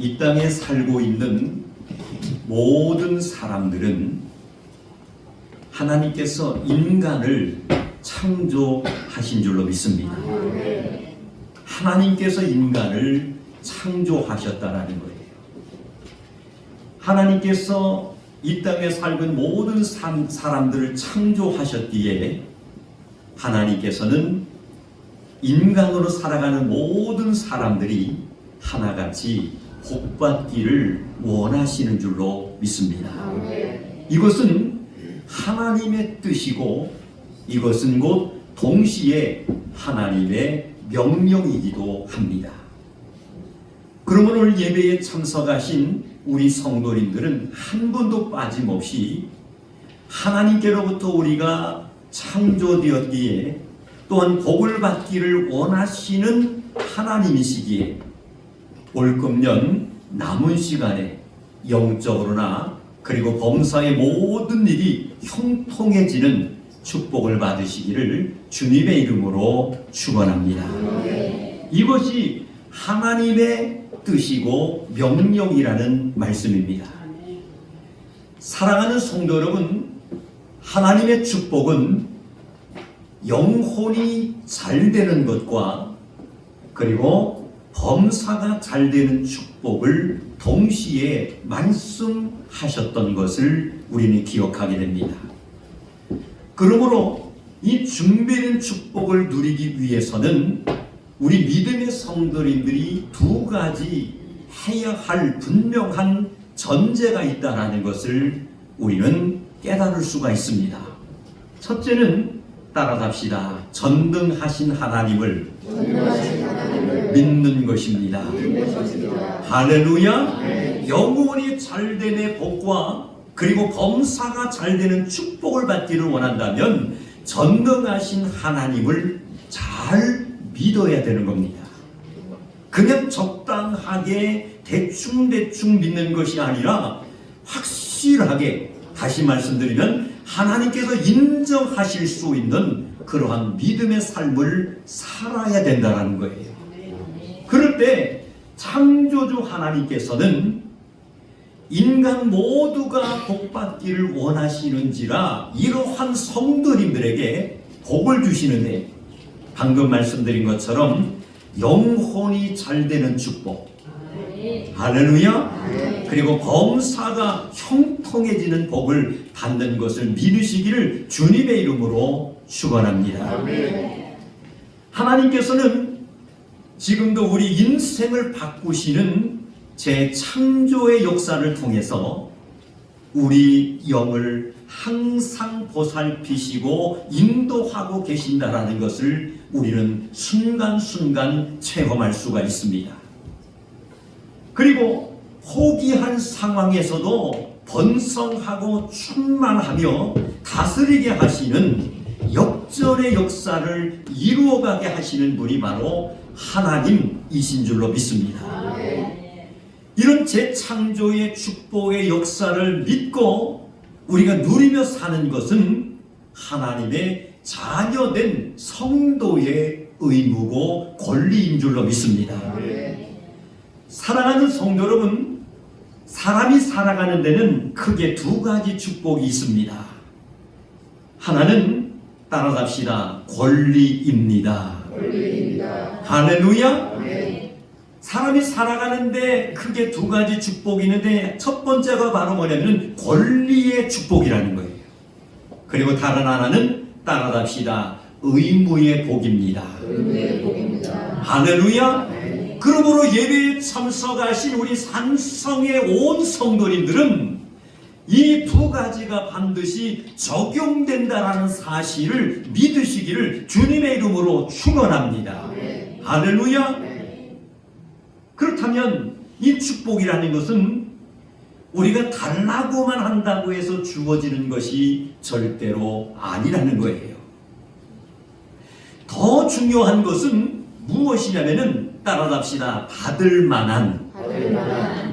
이 땅에 살고 있는 모든 사람들은 하나님께서 인간을 창조하신 줄로 믿습니다. 하나님께서 인간을 창조하셨다라는 거예요. 하나님께서 이 땅에 살는 모든 사- 사람들을 창조하셨기에 하나님께서는 인간으로 살아가는 모든 사람들이 하나같이 복받기를 원하시는 줄로 믿습니다. 이것은 하나님의 뜻이고 이것은 곧 동시에 하나님의 명령이기도 합니다. 그러면 오늘 예배에 참석하신 우리 성도님들은 한 번도 빠짐없이 하나님께로부터 우리가 창조되었기에 또한 복을 받기를 원하시는 하나님이시기에 올 금년 남은 시간에 영적으로나 그리고 범사의 모든 일이 형통해지는 축복을 받으시기를 주님의 이름으로 축원합니다. 이것이 하나님의 뜻이고 명령이라는 말씀입니다. 사랑하는 성도 여러분, 하나님의 축복은 영혼이 잘 되는 것과 그리고 범사가 잘 되는 축복을 동시에 말씀하셨던 것을 우리는 기억하게 됩니다. 그러므로 이 준비된 축복을 누리기 위해서는 우리 믿음의 성도님들이 두 가지 해야 할 분명한 전제가 있다라는 것을 우리는 깨달을 수가 있습니다. 첫째는 따라갑시다. 전능하신 하나님을 믿는 것입니다. 할렐루야. 영혼이 잘됨의 복과 그리고 범사가 잘되는 축복을 받기를 원한다면 전능하신 하나님을 잘 믿어야 되는 겁니다. 그냥 적당하게 대충대충 믿는 것이 아니라 확실하게 다시 말씀드리면 하나님께서 인정하실 수 있는 그러한 믿음의 삶을 살아야 된다는 거예요. 그럴 때 창조주 하나님께서는 인간 모두가 복받기를 원하시는지라 이러한 성도님들에게 복을 주시는데 방금 말씀드린 것처럼 영혼이 잘 되는 축복. 할렐루야. 그리고 범사가 형통해지는 복을 받는 것을 믿으시기를 주님의 이름으로 축원합니다. 하나님께서는 지금도 우리 인생을 바꾸시는 제 창조의 역사를 통해서 우리 영을 항상 보살피시고 인도하고 계신다라는 것을 우리는 순간순간 체험할 수가 있습니다. 그리고 호기한 상황에서도 번성하고 충만하며 다스리게 하시는 역전의 역사를 이루어가게 하시는 분이 바로 하나님이신 줄로 믿습니다. 이런 재창조의 축복의 역사를 믿고 우리가 누리며 사는 것은 하나님의 자녀된 성도의 의무고 권리인 줄로 믿습니다. 사랑하는 성도 여러분, 사람이 살아가는 데는 크게 두 가지 축복이 있습니다. 하나는 따라갑시다. 권리입니다. 할렐루야. 사람이 살아가는데 크게 두 가지 축복이 있는데 첫 번째가 바로 뭐냐면 권리의 축복이라는 거예요. 그리고 다른 하나는 따라갑시다. 의무의 복입니다. 할렐루야. 그러므로 예배에 참석하신 우리 산성의 온 성도님들은 이 두 가지가 반드시 적용된다라는 사실을 믿으시기를 주님의 이름으로 축원합니다. 할렐루야. 그렇다면 이 축복이라는 것은 우리가 달라고만 한다고 해서 주어지는 것이 절대로 아니라는 거예요. 더 중요한 것은 무엇이냐면은 따라갑시다. 받을 만한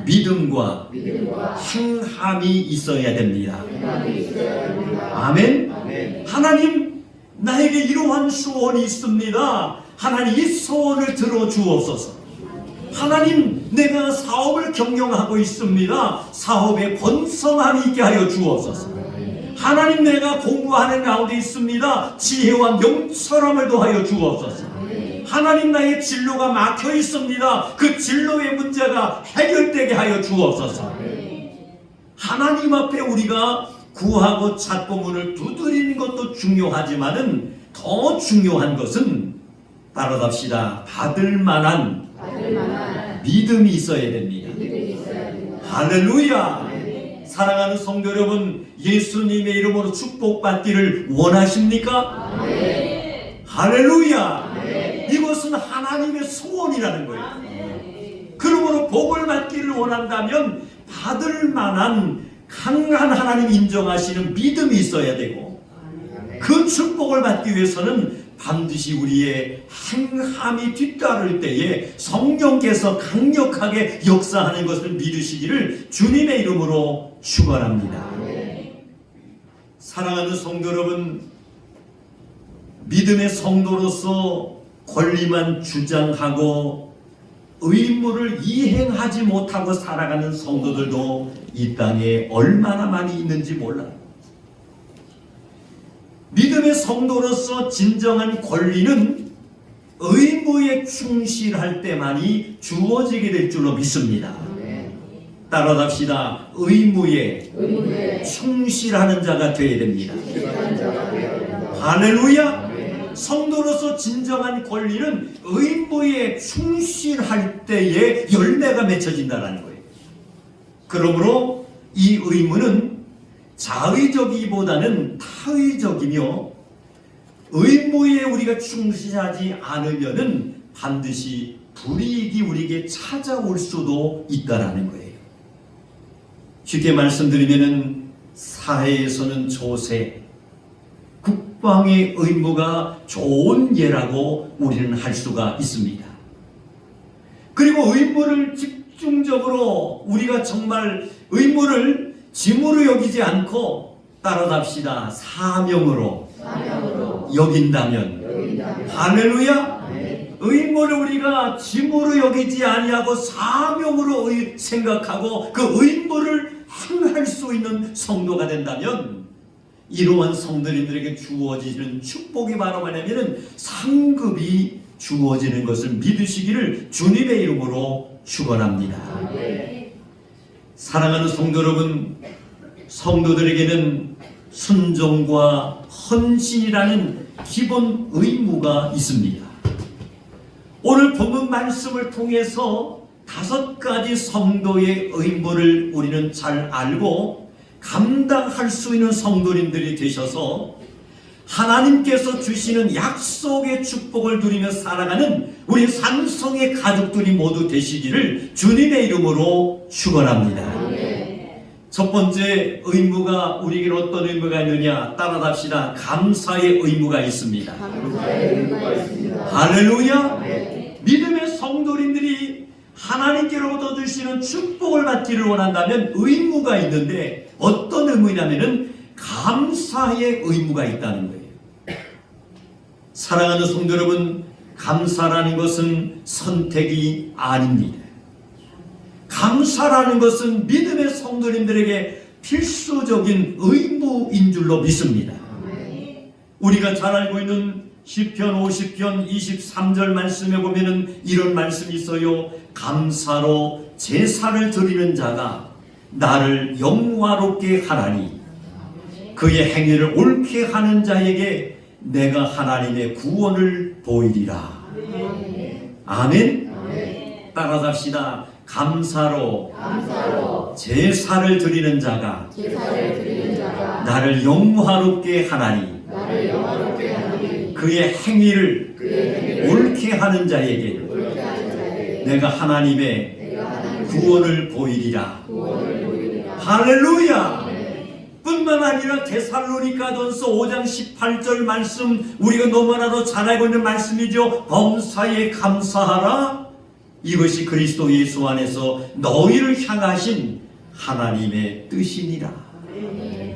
믿음과 행함이 있어야 됩니다. 아멘. 하나님 나에게 이러한 소원이 있습니다. 하나님 이 소원을 들어 주옵소서. 하나님 내가 사업을 경영하고 있습니다. 사업에 번성함이 있게 하여 주옵소서. 하나님 내가 공부하는 가운데 있습니다. 지혜와 명철함을 더하여 주옵소서. 하나님 나의 진로가 막혀 있습니다. 그 진로의 문제가 해결되게 하여 주옵소서. 하나님 앞에 우리가 구하고 찾고 문을 두드리는 것도 중요하지만은 더 중요한 것은 따라갑시다. 받을 만한 받을 만한 믿음이 있어야 됩니다. 믿음이 있어야 됩니다. 할렐루야! 사랑하는 성도 여러분, 예수님의 이름으로 축복받기를 원하십니까? 할렐루야! 이것은 하나님의 소원이라는 거예요. 그러므로 복을 받기를 원한다면 받을 만한 강한 하나님 인정하시는 믿음이 있어야 되고 그 축복을 받기 위해서는 반드시 우리의 행함이 뒤따를 때에 성령께서 강력하게 역사하는 것을 믿으시기를 주님의 이름으로 축원합니다. 사랑하는 성도 여러분, 믿음의 성도로서 권리만 주장하고 의무를 이행하지 못하고 살아가는 성도들도 이 땅에 얼마나 많이 있는지 몰라요. 믿음의 성도로서 진정한 권리는 의무에 충실할 때만이 주어지게 될 줄로 믿습니다. 따라갑시다. 의무에 의무에 충실하는 자가 되어야 됩니다. 할렐루야! 성도로서 진정한 권리는 의무에 충실할 때에 열매가 맺혀진다는 거예요. 그러므로 이 의무는 자의적이보다는 타의적이며 의무에 우리가 충실하지 않으면은 반드시 불이익이 우리에게 찾아올 수도 있다라는 거예요. 쉽게 말씀드리면은 사회에서는 조세, 국방의 의무가 좋은 예라고 우리는 할 수가 있습니다. 그리고 의무를 집중적으로 우리가 정말 의무를 짐으로 여기지 않고 따라갑시다. 사명으로 사명으로 여긴다면 여긴다면 할렐루야 의무를 우리가 짐으로 여기지 아니하고 사명으로 의- 생각하고 그 의무를 행할 수 있는 성도가 된다면 이러한 성도님들에게 주어지는 축복이 바로 뭐냐면은 상급이 주어지는 것을 믿으시기를 주님의 이름으로 축원합니다. 사랑하는 성도 여러분, 성도들에게는 순종과 헌신이라는 기본 의무가 있습니다. 오늘 본문 말씀을 통해서 다섯 가지 성도의 의무를 우리는 잘 알고 감당할 수 있는 성도님들이 되셔서 하나님께서 주시는 약속의 축복을 누리며 살아가는 우리 산성의 가족들이 모두 되시기를 주님의 이름으로 축원합니다. 첫 번째 의무가 우리에게 어떤 의무가 있느냐 따라답시다. 감사의 의무가 있습니다. 감사의 의무가 있습니다. 할렐루야! 믿음의 성도님들이 하나님께로부터 주시는 축복을 받기를 원한다면 의무가 있는데 어떤 의무냐면은 감사의 의무가 있다는 거예요. 사랑하는 성도 여러분, 감사라는 것은 선택이 아닙니다. 감사라는 것은 믿음의 성도님들에게 필수적인 의무인 줄로 믿습니다. 우리가 잘 알고 있는 시편 50편 23절 말씀에 보면은 이런 말씀이 있어요. 감사로 제사를 드리는 자가 나를 영화롭게 하나니 그의 행위를 옳게 하는 자에게 내가 하나님의 구원을 보이리라. 아멘. 따라갑시다. 감사로 감사로 제사를 드리는 자가 제사를 드리는 자가 나를 영화롭게 하나니 나를 영화롭게 하나니 그의 행위를 옳게 하는 자에게 내가 하나님의. 구원을 보이리라. 할렐루야! 뿐만 아니라 데살로니가전서 5장 18절 말씀 우리가 너무나도 잘 알고 있는 말씀이죠. 범사에 감사하라. 이것이 그리스도 예수 안에서 너희를 향하신 하나님의 뜻이니라.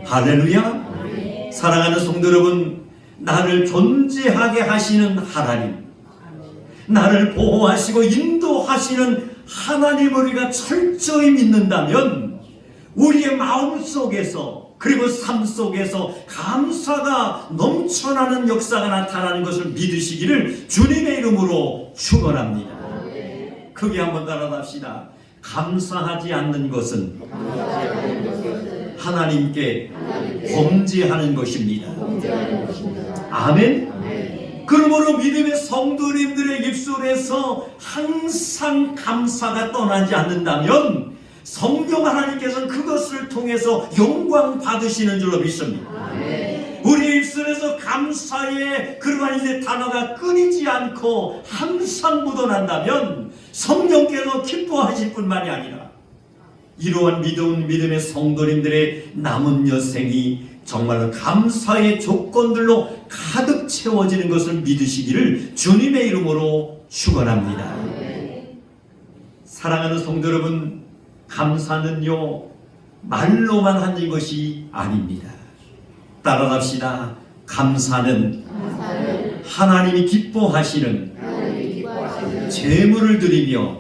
할렐루야! 사랑하는 성도 여러분, 나를 존재하게 하시는 하나님, 나를 보호하시고 인도하시는 하나님을 우리가 철저히 믿는다면 우리의 마음 속에서 그리고 삶 속에서 감사가 넘쳐나는 역사가 나타나는 것을 믿으시기를 주님의 이름으로 축원합니다. 크게 한번 따라합시다. 감사하지 않는 것은 하나님께 범죄하는 것입니다. 아멘. 그러므로 믿음의 성도님들의 입술에서 항상 감사가 떠나지 않는다면 성령 하나님께서는 그것을 통해서 영광 받으시는 줄로 믿습니다. 우리 입술에서 감사의 그러한 이제 단어가 끊이지 않고 항상 묻어난다면 성령께서 기뻐하실 뿐만이 아니라 이러한 믿음, 믿음의 성도님들의 남은 여생이 정말로 감사의 조건들로 가득 채워지는 것을 믿으시기를 주님의 이름으로 축원합니다. 사랑하는 성도 여러분, 감사는요 말로만 하는 것이 아닙니다. 따라갑시다. 감사는 감사는 하나님이 기뻐하시는 하나님이 기뻐하시는 제물을 드리며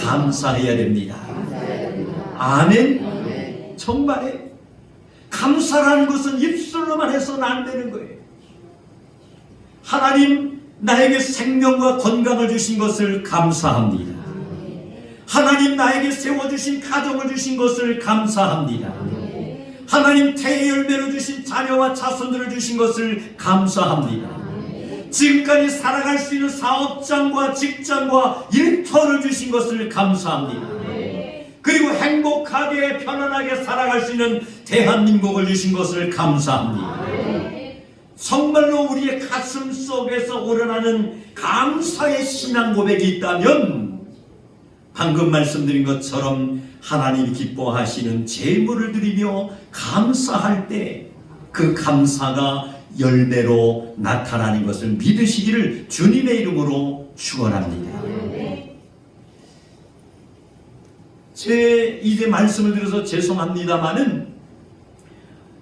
감사해야 됩니다. 감사해야 됩니다. 아멘. 아멘. 정말에 감사라는 것은 입술로만 해서는 안 되는 거예요. 하나님 나에게 생명과 건강을 주신 것을 감사합니다. 하나님 나에게 세워주신 가정을 주신 것을 감사합니다. 하나님 태의 열매로 주신 자녀와 자손들을 주신 것을 감사합니다. 지금까지 살아갈 수 있는 사업장과 직장과 일터를 주신 것을 감사합니다. 그리고 행복하게 편안하게 살아갈 수 있는 대한민국을 주신 것을 감사합니다. 정말로 우리의 가슴 속에서 우러나는 감사의 신앙 고백이 있다면 방금 말씀드린 것처럼 하나님이 기뻐하시는 제물을 드리며 감사할 때 그 감사가 열매로 나타나는 것을 믿으시기를 주님의 이름으로 축원합니다. 제 이제 말씀을 드려서 죄송합니다마는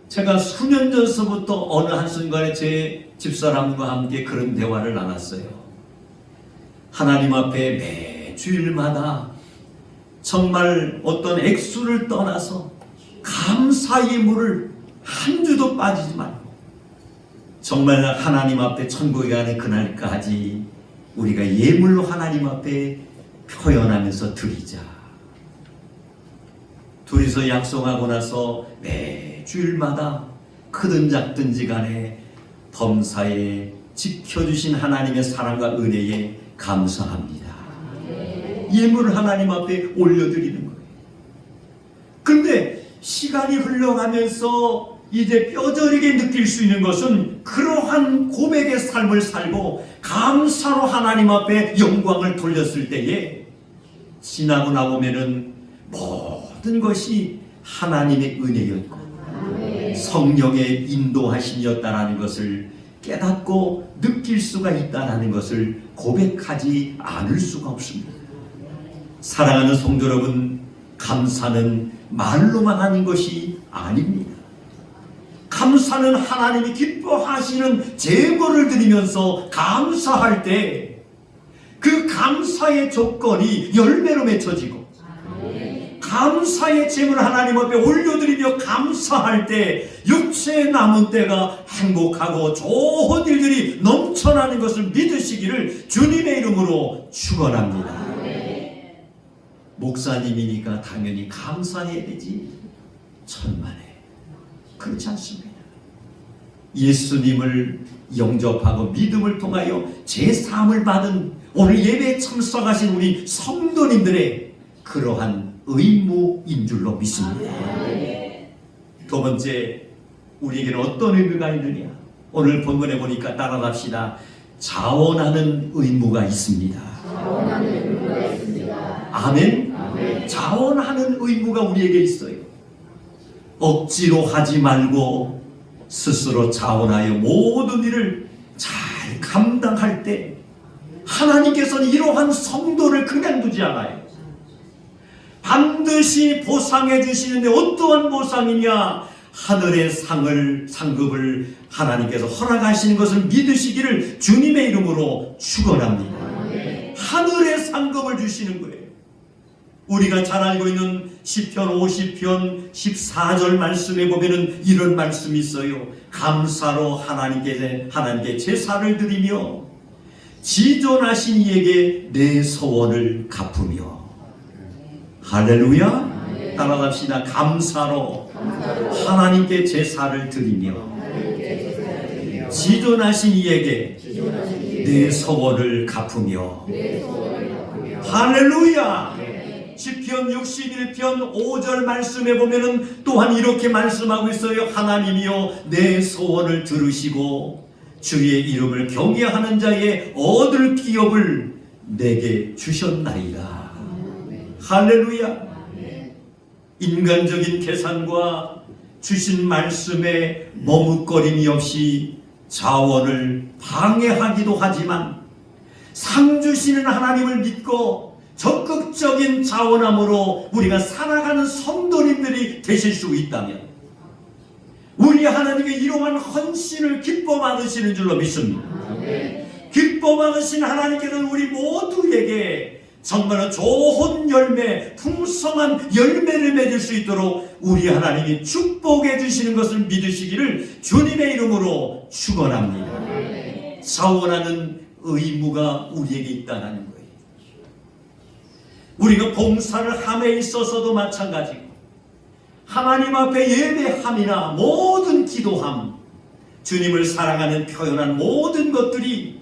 제가 수년 전서부터 어느 한순간에 제 집사람과 함께 그런 대화를 나눴어요. 하나님 앞에 매 주일마다 정말 어떤 액수를 떠나서 감사의 물을 한 주도 빠지지 말고 정말 하나님 앞에 천국에 가는 그날까지 우리가 예물로 하나님 앞에 표현하면서 드리자. 둘이서 약속하고 나서 매 주일마다 크든 작든지 간에 범사에 지켜주신 하나님의 사랑과 은혜에 감사합니다. 예물을 하나님 앞에 올려드리는 거예요. 근데 시간이 흘러가면서 이제 뼈저리게 느낄 수 있는 것은 그러한 고백의 삶을 살고 감사로 하나님 앞에 영광을 돌렸을 때에 지나고 나보면은 모든 것이 하나님의 은혜였고 성령의 인도하심이었다라는 것을 깨닫고 느낄 수가 있다라는 것을 고백하지 않을 수가 없습니다. 사랑하는 성도 여러분, 감사는 말로만 하는 것이 아닙니다. 감사는 하나님이 기뻐하시는 제물을 드리면서 감사할 때 그 감사의 조건이 열매로 맺혀지고 감사의 제물을 하나님 앞에 올려드리며 감사할 때 육체의 남은 때가 행복하고 좋은 일들이 넘쳐나는 것을 믿으시기를 주님의 이름으로 축원합니다. 목사님이니까 당연히 감사해야 되지. 천만에. 그렇지 않습니다. 예수님을 영접하고 믿음을 통하여 제3을 받은 오늘 예배에 참석하신 우리 성도님들의 그러한 의무인 줄로 믿습니다. 두 번째, 우리에게는 어떤 의무가 있느냐? 오늘 본문에 보니까 따라갑시다. 자원하는 의무가 있습니다. 아멘. 자원하는 의무가 우리에게 있어요. 억지로 하지 말고 스스로 자원하여 모든 일을 잘 감당할 때 하나님께서는 이러한 성도를 그냥 두지 않아요. 반드시 보상해 주시는데 어떠한 보상이냐? 하늘의 상을 상급을 하나님께서 허락하시는 것을 믿으시기를 주님의 이름으로 축원합니다. 하늘의 상급을 주시는 거예요. 우리가 잘 알고 있는 시편 50편 14절 말씀에 보면은 이런 말씀이 있어요. 감사로 하나님께 하나님께 제사를 드리며 지존하신 이에게 내 소원을 갚으며 할렐루야. 따라갑시다. 감사로 하나님께 제사를 드리며 지존하신 이에게 내 소원을 갚으며 할렐루야. 시편 61편 5절 말씀에 보면은 또한 이렇게 말씀하고 있어요. 하나님이여 내 소원을 들으시고 주의 이름을 경외하는 자의 얻을 기업을 내게 주셨나이다 할렐루야. 인간적인 계산과 주신 말씀에 머뭇거림이 없이 자원을 방해하기도 하지만 상 주시는 하나님을 믿고 적극적인 자원함으로 우리가 살아가는 성도님들이 되실 수 있다면 우리 하나님의 이러한 헌신을 기뻐 받으시는 줄로 믿습니다. 기뻐 받으신 하나님께서는 우리 모두에게 정말로 좋은 열매, 풍성한 열매를 맺을 수 있도록 우리 하나님이 축복해 주시는 것을 믿으시기를 주님의 이름으로 축원합니다. 자원하는 의무가 우리에게 있다는 거예요. 우리가 봉사를 함에 있어서도 마찬가지고 하나님 앞에 예배함이나 모든 기도함, 주님을 사랑하는 표현한 모든 것들이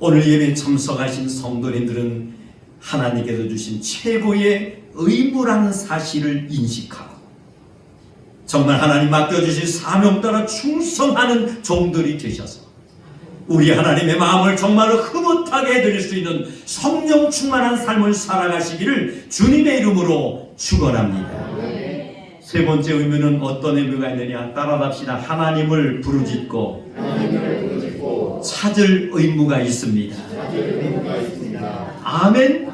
오늘 예배 참석하신 성도님들은 하나님께서 주신 최고의 의무라는 사실을 인식하고 정말 하나님 맡겨주신 사명 따라 충성하는 종들이 되셔서 우리 하나님의 마음을 정말로 흐뭇하게 해드릴 수 있는 성령 충만한 삶을 살아가시기를 주님의 이름으로 축원합니다. 세 번째 의미는 어떤 의미가 있느냐 따라갑시다. 하나님을 부르짖고 찾을 의무가 있습니다. 아멘.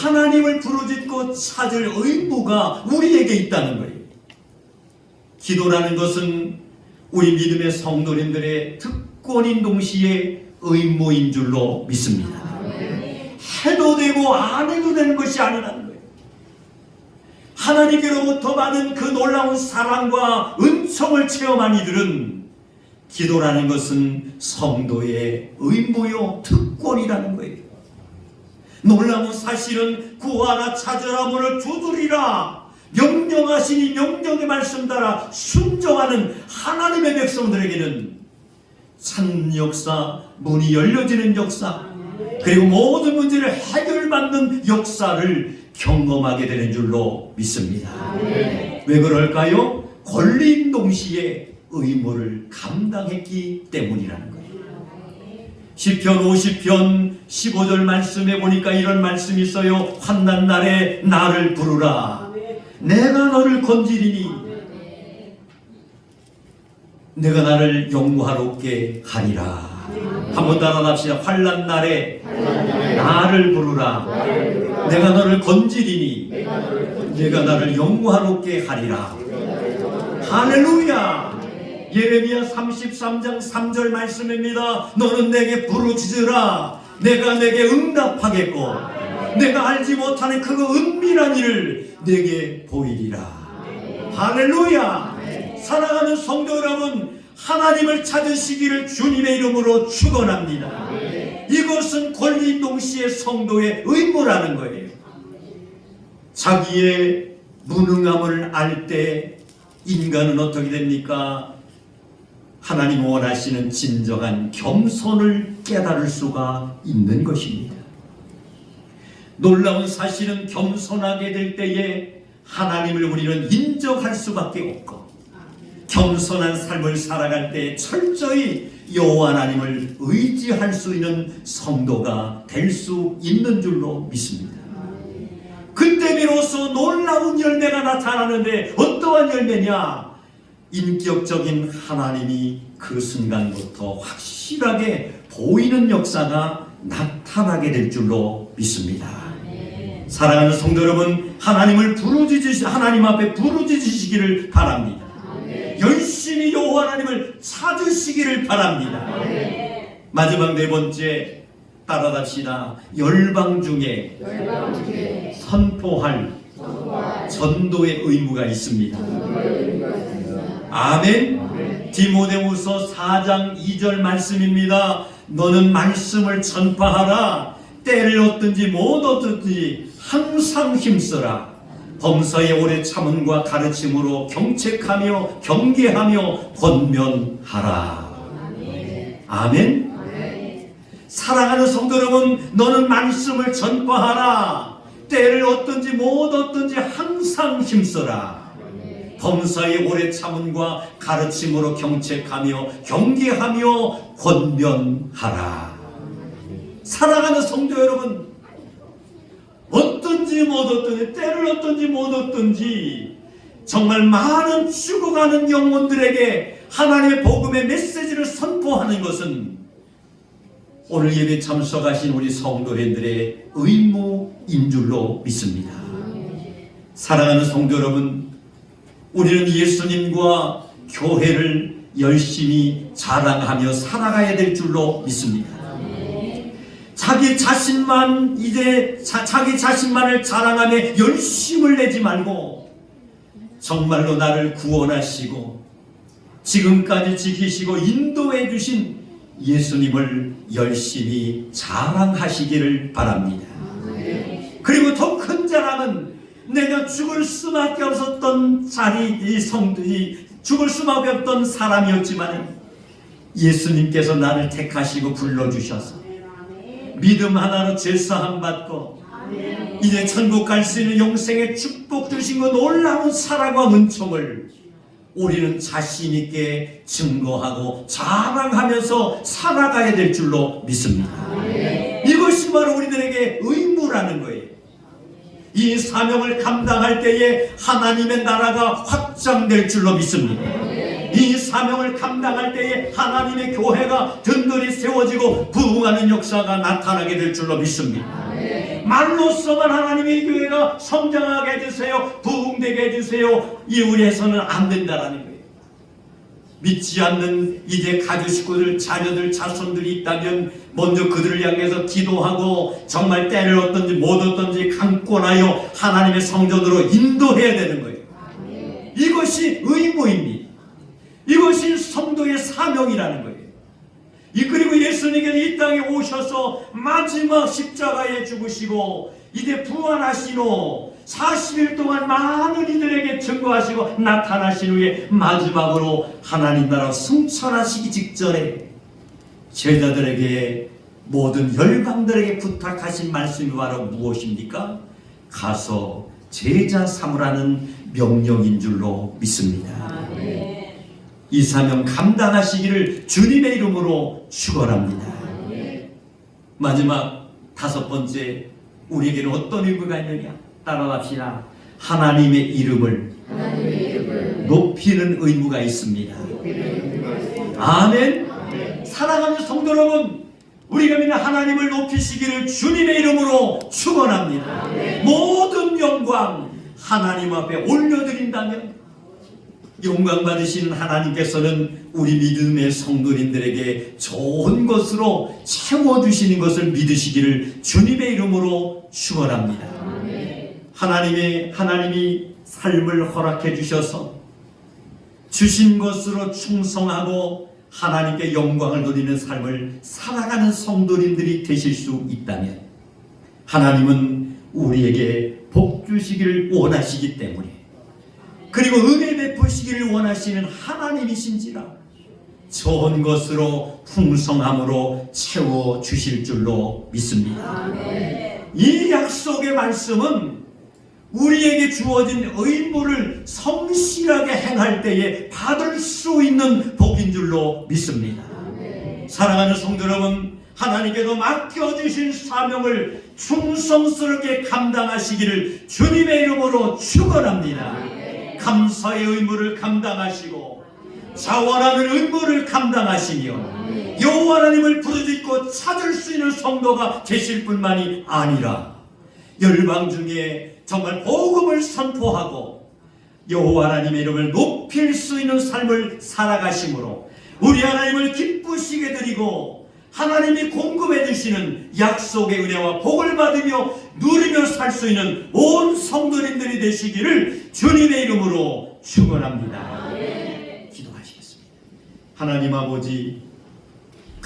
하나님을 부르짖고 찾을 의무가 우리에게 있다는 거예요. 기도라는 것은 우리 믿음의 성도님들의 특권인 동시에 의무인 줄로 믿습니다. 해도 되고 안 해도 되는 것이 아니라는 거예요. 하나님께로부터 받은 그 놀라운 사랑과 은총을 체험한 이들은 기도라는 것은 성도의 의무요 특권이라는 거예요. 놀라운 사실은 구하라 찾으라 문을 두드리라 명령하시니 명령의 말씀 따라 순종하는 하나님의 백성들에게는 참 역사, 문이 열려지는 역사, 그리고 모든 문제를 해결받는 역사를 경험하게 되는 줄로 믿습니다. 왜 그럴까요? 권리인 동시에 의무를 감당했기 때문이라는. 시편 50편 15절 말씀에 보니까 이런 말씀이 있어요. 환난 날에 나를 부르라. 내가 너를 건지리니 내가 나를 영구하롭게 하리라. 한번 따라갑시다. 환난 날에 나를 부르라. 내가 너를 건지리니 내가 나를 영구하롭게 하리라. 할렐루야. 예레미야 33장 3절 말씀입니다. 너는 내게 부르짖으라. 내가 내게 응답하겠고 내가 알지 못하는 그 은밀한 일을 내게 보이리라. 할렐루야. 사랑하는 성도 여러분, 하나님을 찾으시기를 주님의 이름으로 축원합니다. 이것은 권리 동시에 성도의 의무라는 거예요. 자기의 무능함을 알 때 인간은 어떻게 됩니까? 하나님 원하시는 진정한 겸손을 깨달을 수가 있는 것입니다. 놀라운 사실은 겸손하게 될 때에 하나님을 우리는 인정할 수밖에 없고 겸손한 삶을 살아갈 때 철저히 여호와 하나님을 의지할 수 있는 성도가 될 수 있는 줄로 믿습니다. 그때 비로소 놀라운 열매가 나타나는데 어떠한 열매냐? 인격적인 하나님이 그 순간부터 확실하게 보이는 역사가 나타나게 될 줄로 믿습니다. 사랑하는 성도 여러분, 하나님을 부르짖으시 하나님 앞에 부르짖으시기를 바랍니다. 열심히 여호와 하나님을 찾으시기를 바랍니다. 마지막 네 번째 따라답시다. 열방 중에 선포할. 전도의 의무가 있습니다. 아멘. 디모데후서 4장 2절 말씀입니다. 너는 말씀을 전파하라. 때를 얻든지 못 얻든지 항상 힘써라. 범사의 오래 참음과 가르침으로 경책하며 경계하며 권면하라. 아멘. 사랑하는 성도 여러분, 너는 말씀을 전파하라. 때를 얻든지 못 얻든지 항상 힘써라. 범사의 오래 참음과 가르침으로 경책하며 경계하며 권면하라. 사랑하는 성도 여러분, 어떤지 못 얻든지 때를 얻든지 못 얻든지 정말 많은 죽어가는 영혼들에게 하나님의 복음의 메시지를 선포하는 것은 오늘 예배 참석하신 우리 성도님들의 의무인 줄로 믿습니다. 사랑하는 성도 여러분, 우리는 예수님과 교회를 열심히 자랑하며 살아가야 될 줄로 믿습니다. 자기 자신만 이제 자, 자기 자신만을 자랑하며 열심을 내지 말고 정말로 나를 구원하시고 지금까지 지키시고 인도해 주신 예수님을 열심히 자랑하시기를 바랍니다. 그리고 더 큰 자랑은 내가 죽을 수밖에 없었던 자리 이 성들이 죽을 수밖에 없던 사람이었지만 예수님께서 나를 택하시고 불러주셔서 믿음 하나로 제사함 받고 이제 천국 갈 수 있는 영생의 축복 주신 그 놀라운 사랑과 은총을 우리는 자신 있게 증거하고 자랑하면서 살아가야 될 줄로 믿습니다. 이것이 바로 우리들에게 의무라는 거예요. 이 사명을 감당할 때에 하나님의 나라가 확장될 줄로 믿습니다. 이 사명을 감당할 때에 하나님의 교회가 든든히 세워지고 부흥하는 역사가 나타나게 될 줄로 믿습니다. 말로서만 하나님의 교회가 성장하게 해주세요. 부흥되게 해주세요. 이우리 해서는 안 된다라는 거예요. 믿지 않는 이제 가족 식구들, 자녀들, 자손들이 있다면 먼저 그들을 향해서 기도하고 정말 때를 얻든지 못 얻든지 강권하여 하나님의 성전으로 인도해야 되는 거예요. 이것이 의무입니다. 이것이 성도의 사명이라는 거예요. 이 그리고 예수님께서 이 땅에 오셔서 마지막 십자가에 죽으시고 이제 부활하신 후 40일 동안 많은 이들에게 증거하시고 나타나신 후에 마지막으로 하나님 나라 승천하시기 직전에 제자들에게 모든 열방들에게 부탁하신 말씀이 바로 무엇입니까? 가서 제자 삼으라는 명령인 줄로 믿습니다. 이 사명 감당하시기를 주님의 이름으로 축원합니다. 마지막 다섯 번째 우리에게는 어떤 의무가 있느냐? 하나님의 이름을 하나님의 이름을 높이는 의무가 있습니다. 아멘. 사랑하는 성도 여러분, 우리가 믿는 하나님을 높이시기를 주님의 이름으로 축원합니다. 모든 영광 하나님 앞에 올려드린다면 영광 받으시는 하나님께서는 우리 믿음의 성도님들에게 좋은 것으로 채워 주시는 것을 믿으시기를 주님의 이름으로 축원합니다. 하나님의 하나님이 삶을 허락해 주셔서 주신 것으로 충성하고 하나님께 영광을 돌리는 삶을 살아가는 성도님들이 되실 수 있다면 하나님은 우리에게 복 주시기를 원하시기 때문에 그리고 은혜 베푸시기를 원하시는 하나님이신지라 좋은 것으로 풍성함으로 채워 주실 줄로 믿습니다. 이 약속의 말씀은 우리에게 주어진 의무를 성실하게 행할 때에 받을 수 있는 복인 줄로 믿습니다. 사랑하는 성도 여러분, 하나님께서 맡겨주신 사명을 충성스럽게 감당하시기를 주님의 이름으로 축원합니다. 감사의 의무를 감당하시고 자원하는 의무를 감당하시며 여호와 하나님을 부르짖고 찾을 수 있는 성도가 되실 뿐만이 아니라 열방 중에 정말 복음을 선포하고 여호와 하나님의 이름을 높일 수 있는 삶을 살아가심으로 우리 하나님을 기쁘시게 드리고 하나님이 공급해 주시는 약속의 은혜와 복을 받으며 누리며 살 수 있는 온 성도님들이 되시기를 주님의 이름으로 축원합니다. 기도하시겠습니다. 하나님 아버지